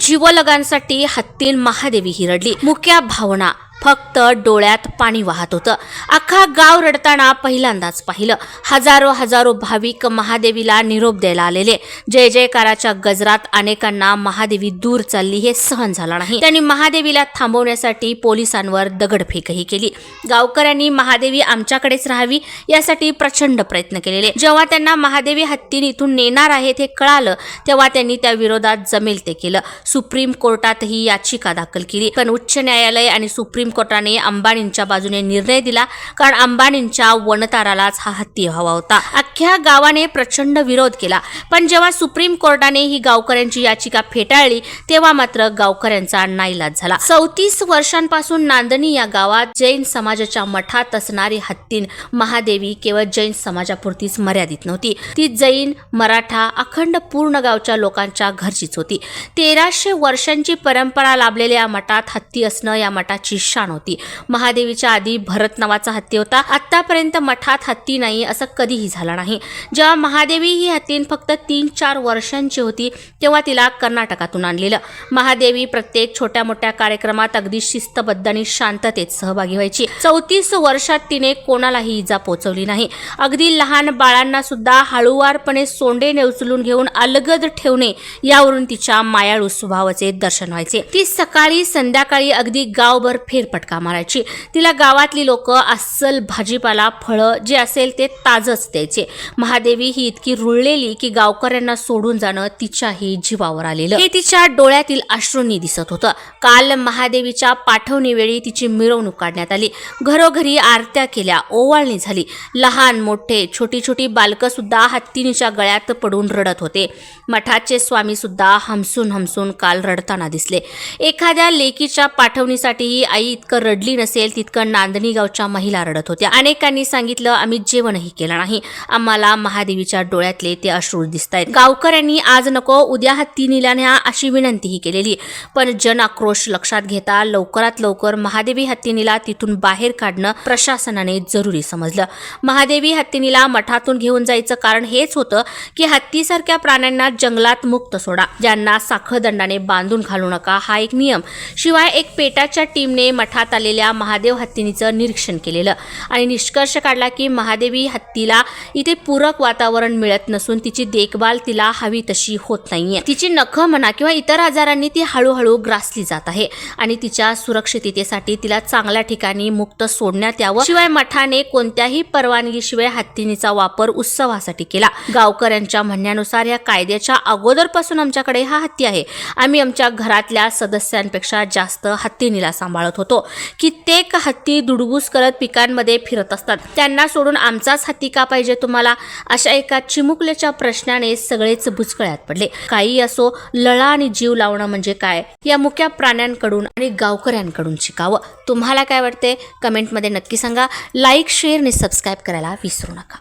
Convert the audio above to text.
जीवलगांसाठी हत्तीन महादेवी ही रडली मुक्या भावना. फक्त डोळ्यात पाणी वाहत होतं. अख्खा गाव रडताना पहिल्यांदाच पाहिलं. हजारो हजारो भाविक महादेवीला निरोप द्यायला आलेले. जय जयकाराच्या गजरात अनेकांना महादेवी दूर चालली हे सहन झालं नाही. त्यांनी महादेवीला थांबवण्यासाठी पोलिसांवर दगडफेकही केली. गावकऱ्यांनी महादेवी आमच्याकडेच राहावी यासाठी प्रचंड प्रयत्न केलेले. जेव्हा त्यांना महादेवी हत्तीने इथून नेणार आहेत हे कळालं तेव्हा त्यांनी त्या विरोधात जमेल ते केलं. सुप्रीम कोर्टातही याचिका दाखल केली. पण उच्च न्यायालय आणि सुप्रीम कोर्टाने अंबानींच्या बाजूने निर्णय दिला कारण अंबानींच्या वनतारालाच हा हत्ती हवा होता. अख्ख्या गावाने प्रचंड विरोध केला पण जेव्हा सुप्रीम कोर्टाने ही गावकऱ्यांची याचिका फेटाळली तेव्हा मात्र गावकऱ्यांचा नाईलाज झाला. चौतीस वर्षांपासून नांदणी या गावात जैन समाजाच्या मठात असणारी हत्तीन महादेवी केवळ जैन समाजापुरतीच मर्यादित नव्हती. ती जैन मराठा अखंड पूर्ण गावच्या लोकांच्या घरचीच होती. तेराशे वर्षांची परंपरा लाभलेल्या या मठात हत्ती असणं या मठाची शान होती. महादेवीच्या आधी भरत नावाचा हत्ती होता. आतापर्यंत मठात हत्ती नाही असं कधीही झालं नाही. जेव्हा महादेवी ही हत्तीन फक्त तीन चार वर्षांची होती तेव्हा तिला कर्नाटकातून आणलेलं. महादेवी प्रत्येक छोट्या मोठ्या कार्यक्रमात अगदी शिस्तबद्ध आणि शांततेत सहभागी व्हायची. चौतीस वर्षात तिने कोणालाही इजा पोचवली नाही. अगदी लहान बाळांना सुद्धा हळुवारपणे सोंडेने उचलून घेऊन अलगद ठेवणे यावरून तिच्या मायाळू स्वभावाचे दर्शन व्हायचे. ती सकाळी संध्याकाळी अगदी गावभर फेरपटका मारायची. तिला गावातली लोक अस्सल भाजीपाला फळं जे असेल ते ताजच द्यायचे. महादेवी ही इतकी रुळलेली की गावकऱ्यांना सोडून जाणं तिच्याही जीवावर आलेलं. हे तिच्या डोळ्यातील अश्रूंनी दिसत होतं. काल महादेवीच्या पाठवणीवेळी तिची मिरवणूक काढण्यात आली. घरोघरी आरत्या केल्या. ओवाळणी झाली. लहान मोठे छोटी छोटी बालकं सुद्धा हत्तीनीच्या गळ्यात पडून रडत होते. मठाचे स्वामी सुद्धा हमसून हमसून काल रडताना दिसले. एखाद्या लेकीच्या पाठवणीसाठीही आई इतकं रडली नसेल तितकं नांदणी गावच्या महिला रडत होत्या. अनेकांनी सांगितलं आम्ही जेवणही केलं नाही. आम्हाला महादेवीच्या डोळ्यातले ते अश्रू दिसत आहेत गावकऱ्यांनी आज नको उद्या हत्ती न्या अशी विनंतीही केलेली. पण जन आक्रोश लक्षात घेता लवकरात लवकर महादेवी हत्तीनीला तिथून बाहेर काढणं प्रशासनाने जरुरी समजलं. महादेवी हत्तीनीला मठातून घेऊन जायचं कारण हेच होतं की हत्तीसारख्या प्राण्यांना जंगलात मुक्त सोडा. ज्यांना साखळदंडाने बांधून घालू नका हा एक नियम. शिवाय एक पेटाच्या टीमने मठात आलेल्या महादेव हत्तीनीचं निरीक्षण केलेलं. आणि निष्कर्ष काढला की महादेवी हत्तीला इथे पूरक वातावरण मिळत नसून तिची देखभाल तिला हवी तशी होत नाहीये. तिची नख म्हणा किंवा इतर आजारांनी ती हळूहळू ग्रासली जात आहे आणि तिच्या सुरक्षिततेसाठी तिला चांगल्या ठिकाणी मुक्त सोडण्यात यावं. शिवाय मठाने कोणत्याही परवानगीशिवाय हत्तीनीचा वापर उत्सवासाठी केला. गावकऱ्यांच्या म्हणण्यानुसार या कायद्याच्या अगोदरपासून आमच्याकडे हा हत्ती आहे. आम्ही आमच्या घरातल्या सदस्यांपेक्षा जास्त हत्तीनीला सांभाळत होतो. कित्येक हत्ती दुडगूस करत पिकांमध्ये फिरत असतात. त्यांना सोडून आमचाच हत्ती का पाहिजे तुम्हाला? अशा एका चिमुकल्याच्या प्रश्नाने सगळेच बुचकळ्यात पडले. काही असो लळा आणि जीव लावणं म्हणजे काय? या मुक्या प्राण्यांकडून आणि गावकऱ्यांकडून शिकावं. तुम्हाला काय वाटते कमेंटमध्ये नक्की सांगा. लाईक शेअर आणि सबस्क्राईब करायला विसरू नका.